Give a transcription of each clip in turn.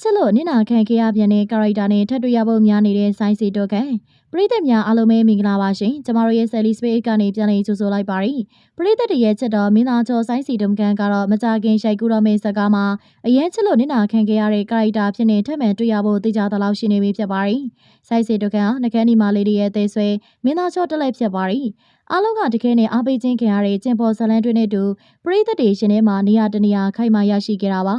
ချစ်လို့နင့်နာခံခဲ့ရပြန်တဲ့ကာရိုက်တာနဲ့ထပ်တွေ့ရဖို့များနေတဲ့ဆိုင်းစီတို့ကန်ပရိသတ်များအားလုံးပဲမင်္ဂလာပါရှင်ကျမတို့ရဲ့ Sally Space ကနေပြန်လည်ကြိုဆိုလိုက်ပါရစေပရိသတ်တွေရဲ့ချစ်တော်မင်းသားကျော်ဆိုင်းစီတုံကန်ကတော့မကြခင်ရှိုက်ကူတော်မင်းစကားမှာအရင်ချစ်လို့နင့်နာခံခဲ့ရတဲ့ကာရိုက်တာဖြစ်နေထပ်မံတွေ့ရဖို့သိကြသလောက်ရှိနေပြီဖြစ်ပါရစေဆိုင်းစီတုံကန်ဟာနှကန်းဒီမာလေးတွေရဲ့သေးဆွဲမင်းသားကျော်တက်လက်ဖြစ်ပါရစေအားလုံးကတကယ်နဲ့အားပေးခြင်းခင်ရတဲ့ကျင်ပေါ်ဇလန်တွင်နဲ့တူပရိသတ်တွေရှင်ထဲမှာနေရာတနေရာခိုင်မာရရှိခဲ့တာပါ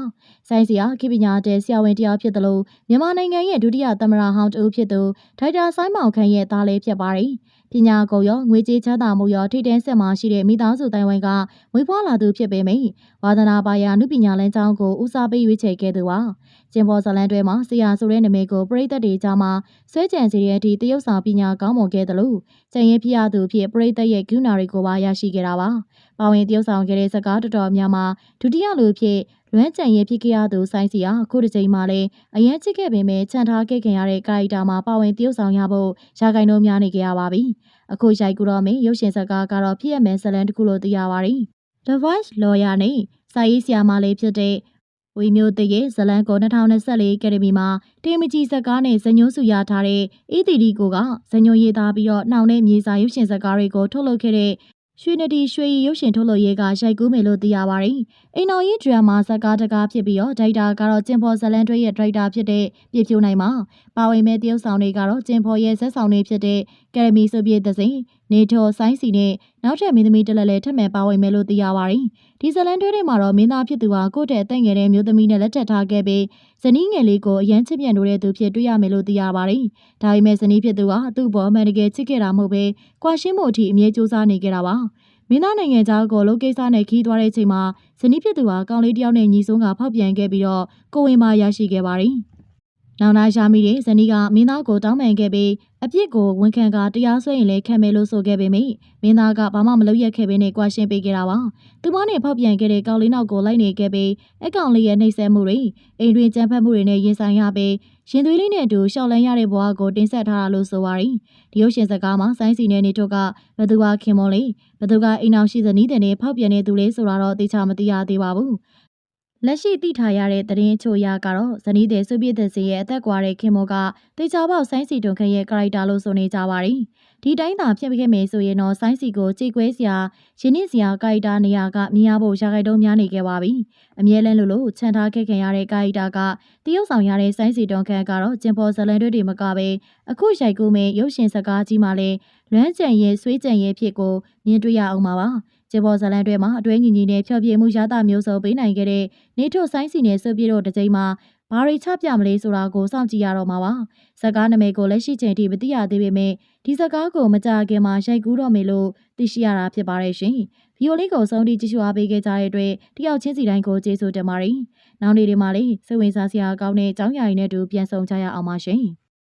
ဆိုင်းစီဟာခိပညာတဲ့ဆရာဝန်တယောက်ဖြစ်တယ်လို့မြန်မာနိုင်ငံရဲ့ဒုတိယသမ္မတဟောင်းတူဖြစ်သူဒိုက်တာဆိုင်မောင်ခန့်ရဲ့သားလေးဖြစ်ပါတယ်။ ပညာကုန်ရောငွေကြေးချမ်းသာမှုရောထိတဲ့ဆက်မှာရှိတဲ့မိသားစုတိုင်းဝိုင်းကမွေးဖွားလာသူဖြစ်ပေမယ့်ဝါသနာပါရာနုပညာလမ်းကြောင်းကိုဦးစားပေးရွေးချယ်ခဲ့သူပါ။ကျင်ပေါ်ဇလန်တွဲမှာဆရာဆိုတဲ့နာမည်ကိုပြည်သက်တွေကြားမှာဆွဲကြံစီတဲ့အထိတရုတ်ဆောင်ပညာကောင်းမွန်ခဲ့တယ်လို့ကျန်ရင်ပြရသူဖြစ်ပြည်သက်ရဲ့ဂုဏတွေကိုပါရရှိခဲ့တာပါ။ပါဝင်တရုတ်ဆောင်ခဲ့တဲ့စကားတော်တော်များများဒုတိယလူဖြစ်လွမ်းကြံရဲ့ဖြစ်ခဲ့ရသူဆိုင်းစီဟာအခုတစ်ချိန်မှလည်းအရင်ချစ်ခဲ့ပေမဲ့ခြံထားခဲ့ခင်ရတဲ့ကာရီတာမှာပါဝင်တရုပ်ဆောင်ရဖို့ရာဂိုင်တို့များနေကြရပါပြီ။အခုရိုက်ကူတော့မင်းရုပ်ရှင်ဇာတ်ကားကတော့ဖြစ်ရမယ်ဇလန်တစ်ခုလို့သိရပါတယ်။ The Voice Lawyer နဲ့စာရေးဆရာမလေးဖြစ်တဲ့ဝီမျိုးတရဲ့ဇလန်ကို2024ကယ်ဒမီမှာတေမကြီးဇက်ကားနဲ့ဇညိုးစုရထားတဲ့ ETD ကိုကဇညိုးရေးသားပြီးတော့နှောင်တဲ့မြေစာရုပ်ရှင်ဇာတ်ကားတွေကိုထုတ်လုပ်ခဲ့တဲ့ ရွှေနဒီရွှေရီရုပ်ရှင်ထုတ်လုပ်ရေးကရိုက်ကူးမယ်လို့သိရပါတယ်။အိမ်တော်ရေးဒရမာဇက်ကားတကားဖြစ်ပြီးတော့ဒိုက်တာကတော့ကျင်ဖော်ဇလန်တွဲရဲ့ဒိုက်တာဖြစ်တဲ့ပြဖြိုးနိုင်မှာပါဝင်မဲ့တရုတ်ဆောင်တွေကတော့ကျင်ဖော်ရဲ့ဇက်ဆောင်တွေဖြစ်တဲ့ကယ်ဒမီဆိုပြည့်သစိန် နေထော်ဆိုင်းစီနဲ့နောက်ထပ်မင်းသမီးတလက်လည်းထပ်မံပါဝင်မယ်လို့သိရပါတယ်။ဒီဇလန်တွဲထဲမှာတော့မင်းသားဖြစ်သူဟာကိုယ့်တဲ့အသက်ငယ်တဲ့မျိုးသမီးနဲ့လက်ထပ်ထားခဲ့ပြီးဇနီးငယ်လေးကိုအရန်ချစ်မြတ်လို့တဲ့သူဖြစ်တွေ့ရမယ်လို့သိရပါတယ်။ဒါပေမဲ့ဇနီးဖြစ်သူဟာသူ့ဘောအမှန်တကယ်ချစ်ခဲ့တာမဟုတ်ပဲကွာရှင်းမှုအထိအမြဲစူးစမ်းနေကြတာပါ။မင်းသားနိုင်ငံသားကိုလုံးကိစ္စနဲ့ခီးသွားတဲ့အချိန်မှာဇနီးဖြစ်သူဟာကောင်လေးတယောက်နဲ့ညီဆုံးကဖောက်ပြန်ခဲ့ပြီးတော့ကိုဝင်မာရရှိခဲ့ပါတယ်။ နောင်နာရှာမိတဲ့ဇနီးကမင်းသားကိုတောင်းပန်ခဲ့ပြီးအပြစ်ကိုဝန်ခံကတရားစွဲရင်လည်းခံမယ်လို့ဆိုခဲ့ပေမယ့်မင်းသားကဘာမှမလုပ်ရခဲ့ဘဲနဲ့ကြွားရှင်းပေးခဲ့တာပါ။သူမနဲ့ဖောက်ပြန်ခဲ့တဲ့ကောင်လေးနောက်ကိုလိုက်နေခဲ့ပြီးအကောင်လေးရဲ့နှိပ်စက်မှုတွေအိမ်တွင်ကြမ်းဖက်မှုတွေနဲ့ရင်ဆိုင်ရပြီးရင်သွေးလေးနဲ့အတူရှောက်လန်းရတဲ့ဘဝကိုတင်ဆက်ထားတာလို့ဆိုပါရီ။ဒီရုပ်ရှင်စကားမှာဆိုင်းစီနဲ့နေထုတ်ကဘသူကခင်မွန်လေးဘသူကအိမ်အောင်ရှိသနည်းတဲ့နဲ့ဖောက်ပြန်နေသူလေးဆိုတာတော့သိချမသိရသေးပါဘူး။ လက်ရှိသိထားရတဲ့သတင်းအချို့အရကတော့ဇနီးတဲ့စုပြည့်တဲ့စီရဲ့အသက်ကွာတဲ့ခင်မောကတေချာပေါက်ဆိုင်းစီတွန်ခရဲ့ကာရိုက်တာလို့ဆိုနေကြပါရီဒီတိုင်းသာဖြစ်ခဲ့မယ်ဆိုရင်တော့ဆိုင်းစီကိုကြေကွဲစရာရင်းနှီးစရာကာရိုက်တာနေရာကမြင်ရဖို့ရာဂိုက်တုံးများနေခဲ့ပါပြီအမြဲတမ်းလို့လို့ခြံထားခဲ့ခင်ရတဲ့ကာရိုက်တာကတရုတ်ဆောင်ရတဲ့ဆိုင်းစီတွန်ခကတော့ကျင်ပေါ်ဇလန်တွေတွေမကပဲအခုရိုက်ကူးမဲ့ရုပ်ရှင်စကားကြီးမှလည်းလွမ်းကြံရဲ့ဆွေးကြံရဲ့ဖြစ်ကိုမြင်တွေ့ရအောင်ပါပါကျေပေါ်ဇလန်တွေမှာအတွဲညီညီနဲ့ဖျော်ဖြေမှုရတာမျိုးစုံပေးနိုင်ခဲ့တဲ့နေထုတ်ဆိုင်စီနဲ့စုပြေတို့တစ်ကြိမ်မှာ ဘာတွေချပြမလဲဆိုတာကိုစောင့်ကြည့်ရတော့မှာပါဇက်ကားနာမည်ကိုလက်ရှိချိန်ထိမသိရသေးပေမဲ့ဒီဇက်ကားကိုမကြခင်မှာရိုက်ကူးတော့မယ်လို့သိရှိရတာဖြစ်ပါတယ်ရှင်ဗီယိုလေးကိုဆုံးထိကြည့်ရှုအားပေးခဲ့ကြတဲ့အတွက်တယောက်ချင်းစီတိုင်းကိုကျေးဇူးတင်ပါတယ်နောက်နေ့ဒီမှာလေးစိတ်ဝင်စားစရာကောင်းတဲ့အကြောင်းအရာတွေနဲ့တူပြန်ဆောင်ကြရအောင်ပါရှင်